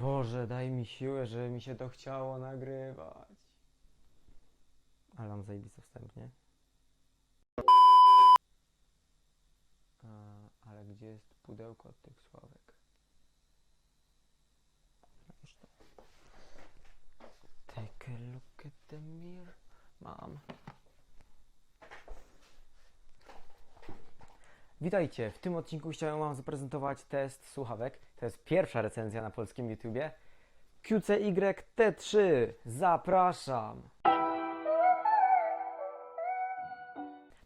Boże, daj mi siłę, żeby mi się to chciało nagrywać. Ale mam zajebisty wstęp, nie? A, ale gdzie jest pudełko od tych sławek? Take a look at the mirror. Mam. Witajcie, w tym odcinku chciałem Wam zaprezentować test słuchawek. To jest pierwsza recenzja na polskim YouTubie. QCY T3. Zapraszam!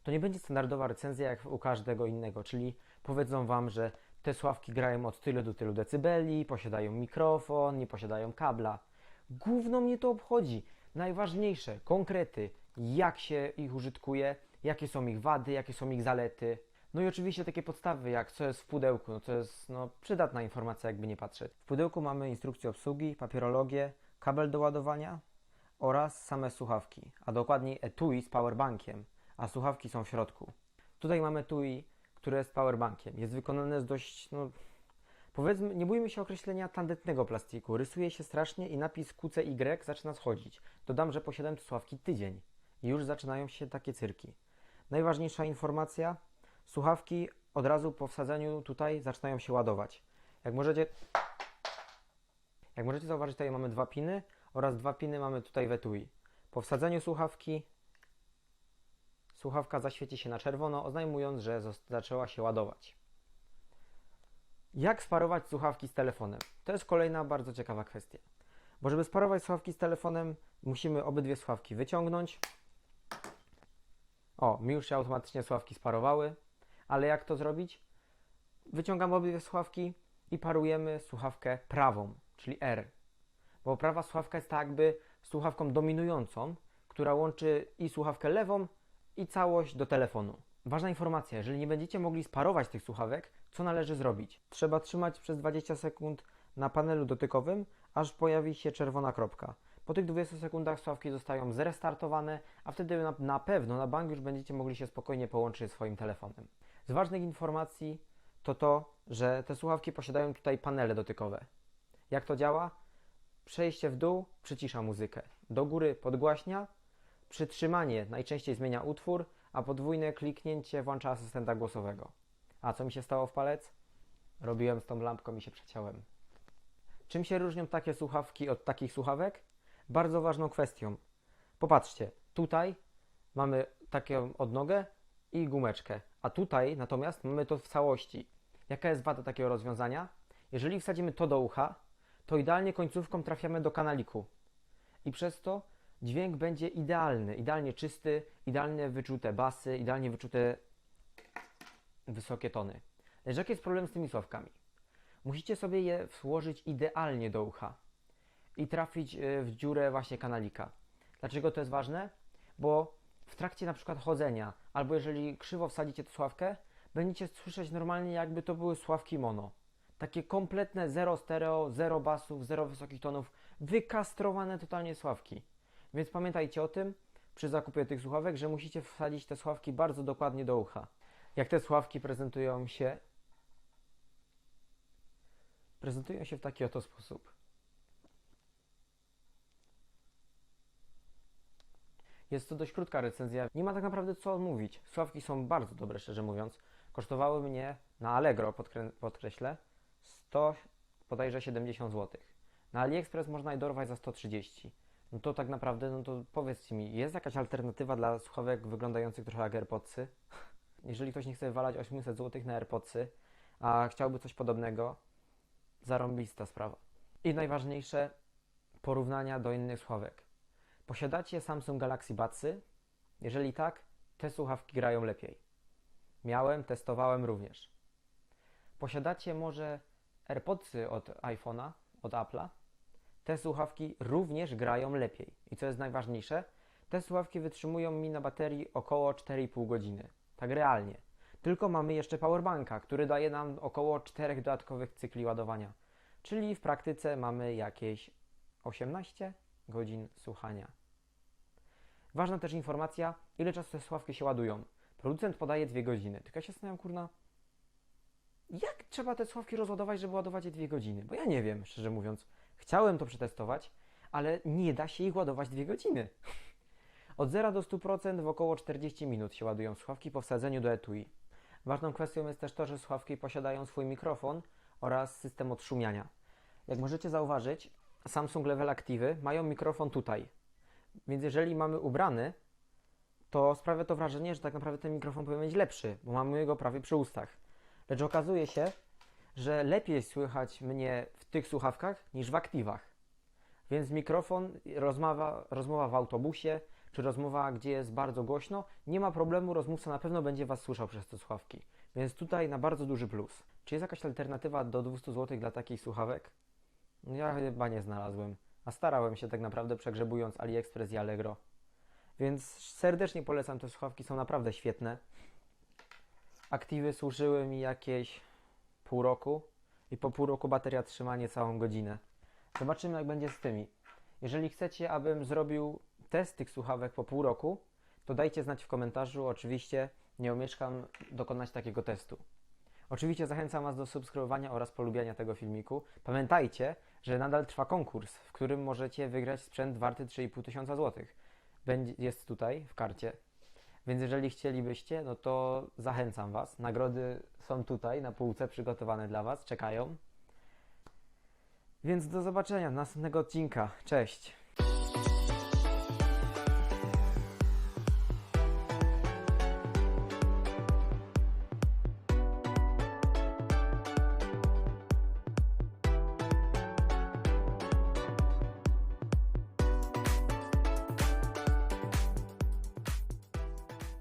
To nie będzie standardowa recenzja jak u każdego innego, czyli powiedzą Wam, że te sławki grają od tylu do tylu decybeli, posiadają mikrofon, nie posiadają kabla. Gówno mnie to obchodzi. Najważniejsze, konkrety, jak się ich użytkuje, jakie są ich wady, jakie są ich zalety. No i oczywiście takie podstawy, jak co jest w pudełku, no to jest no, przydatna informacja, jakby nie patrzeć. W pudełku mamy instrukcję obsługi, papierologię, kabel do ładowania oraz same słuchawki, a dokładniej etui z powerbankiem, a słuchawki są w środku. Tutaj mamy etui, które jest powerbankiem. Jest wykonane z dość, no, powiedzmy, nie bójmy się określenia tandetnego plastiku. Rysuje się strasznie i napis QCY zaczyna schodzić. Dodam, że posiadam te słuchawki tydzień i już zaczynają się takie cyrki. Najważniejsza informacja, słuchawki od razu po wsadzeniu tutaj zaczynają się ładować. Jak możecie, jak możecie zauważyć, tutaj mamy dwa piny oraz dwa piny mamy tutaj w etui. Po wsadzeniu słuchawki słuchawka zaświeci się na czerwono, oznajmując, że zaczęła się ładować. Jak sparować słuchawki z telefonem? To jest kolejna bardzo ciekawa kwestia. Bo żeby sparować słuchawki z telefonem, musimy obydwie słuchawki wyciągnąć. O, mi już się automatycznie słuchawki sparowały, ale jak to zrobić? Wyciągamy obydwie słuchawki i parujemy słuchawkę prawą, czyli R. Bo prawa słuchawka jest tak jakby słuchawką dominującą, która łączy i słuchawkę lewą, i całość do telefonu. Ważna informacja, jeżeli nie będziecie mogli sparować tych słuchawek, co należy zrobić? Trzeba trzymać przez 20 sekund na panelu dotykowym, aż pojawi się czerwona kropka. Po tych 20 sekundach słuchawki zostają zrestartowane, a wtedy na, na pewno na bank już będziecie mogli się spokojnie połączyć ze swoim telefonem. Z ważnych informacji to to, że te słuchawki posiadają tutaj panele dotykowe. Jak to działa? Przejście w dół przycisza muzykę, do góry podgłaśnia, Przytrzymanie najczęściej zmienia utwór, a podwójne kliknięcie włącza asystenta głosowego. A co mi się stało w palec? Robiłem z tą lampką i się przeciąłem. Czym się różnią takie słuchawki od takich słuchawek? Bardzo ważną kwestią. Popatrzcie, tutaj mamy taką odnogę i gumeczkę, a tutaj natomiast mamy to w całości. Jaka jest wada takiego rozwiązania? Jeżeli wsadzimy to do ucha, to idealnie końcówką trafiamy do kanaliku i przez to dźwięk będzie idealny, idealnie czysty, idealnie wyczute basy, idealnie wyczute wysokie tony. Lecz jaki jest problem z tymi sławkami? Musicie sobie je włożyć idealnie do ucha i trafić y, w dziurę właśnie kanalika. Dlaczego to jest ważne? Bo w trakcie na przykład chodzenia, albo jeżeli krzywo wsadzicie tę sławkę, będziecie słyszeć normalnie jakby to były sławki mono. Takie kompletne zero stereo, zero basów, zero wysokich tonów, wykastrowane totalnie sławki. Więc pamiętajcie o tym przy zakupie tych słuchawek, że musicie wsadzić te słuchawki bardzo dokładnie do ucha. Jak te słuchawki prezentują się? Prezentują się w taki oto sposób. Jest to dość krótka recenzja. Nie ma tak naprawdę co mówić. Słuchawki są bardzo dobre, szczerze mówiąc. Kosztowały mnie na Allegro, podkrę- podkreślę, 100, bodajże 70 zł. Na AliExpress można je dorwać za 130 no to tak naprawdę, no to powiedzcie mi, jest jakaś alternatywa dla słuchawek wyglądających trochę jak AirPodsy? Jeżeli ktoś nie chce wywalać 800 zł na AirPodsy, a chciałby coś podobnego, zarąbista sprawa. I najważniejsze, porównania do innych słuchawek. Posiadacie Samsung Galaxy Budsy? Jeżeli tak, te słuchawki grają lepiej. Miałem, testowałem również. Posiadacie może AirPodsy od iPhone'a, od Apple'a? te słuchawki również grają lepiej. I co jest najważniejsze, te słuchawki wytrzymują mi na baterii około 4,5 godziny. Tak realnie. Tylko mamy jeszcze powerbanka, który daje nam około 4 dodatkowych cykli ładowania. Czyli w praktyce mamy jakieś 18 godzin słuchania. Ważna też informacja, ile czasu te słuchawki się ładują. Producent podaje 2 godziny. Tylko ja się zastanawiam, kurna, jak trzeba te słuchawki rozładować, żeby ładować je 2 godziny? Bo ja nie wiem, szczerze mówiąc. Chciałem to przetestować, ale nie da się ich ładować 2 godziny. Od 0 do 100% w około 40 minut się ładują słuchawki po wsadzeniu do etui. Ważną kwestią jest też to, że słuchawki posiadają swój mikrofon oraz system odszumiania. Jak możecie zauważyć, Samsung Level Active mają mikrofon tutaj. Więc jeżeli mamy ubrany, to sprawia to wrażenie, że tak naprawdę ten mikrofon powinien być lepszy, bo mamy go prawie przy ustach. Lecz okazuje się, że lepiej słychać mnie w tych słuchawkach niż w aktywach. Więc mikrofon, rozmowa, rozmowa w autobusie, czy rozmowa, gdzie jest bardzo głośno, nie ma problemu, rozmówca na pewno będzie Was słyszał przez te słuchawki. Więc tutaj na bardzo duży plus. Czy jest jakaś alternatywa do 200 zł dla takich słuchawek? Ja chyba nie znalazłem, a starałem się tak naprawdę przegrzebując AliExpress i Allegro. Więc serdecznie polecam te słuchawki, są naprawdę świetne. Aktywy służyły mi jakieś pół roku i po pół roku bateria trzyma niecałą godzinę. Zobaczymy jak będzie z tymi. Jeżeli chcecie, abym zrobił test tych słuchawek po pół roku, to dajcie znać w komentarzu. Oczywiście nie omieszkam dokonać takiego testu. Oczywiście zachęcam Was do subskrybowania oraz polubiania tego filmiku. Pamiętajcie, że nadal trwa konkurs, w którym możecie wygrać sprzęt warty 3,5 tysiąca złotych. Jest tutaj w karcie. Więc jeżeli chcielibyście, no to zachęcam Was. Nagrody są tutaj na półce przygotowane dla Was, czekają. Więc do zobaczenia następnego odcinka. Cześć!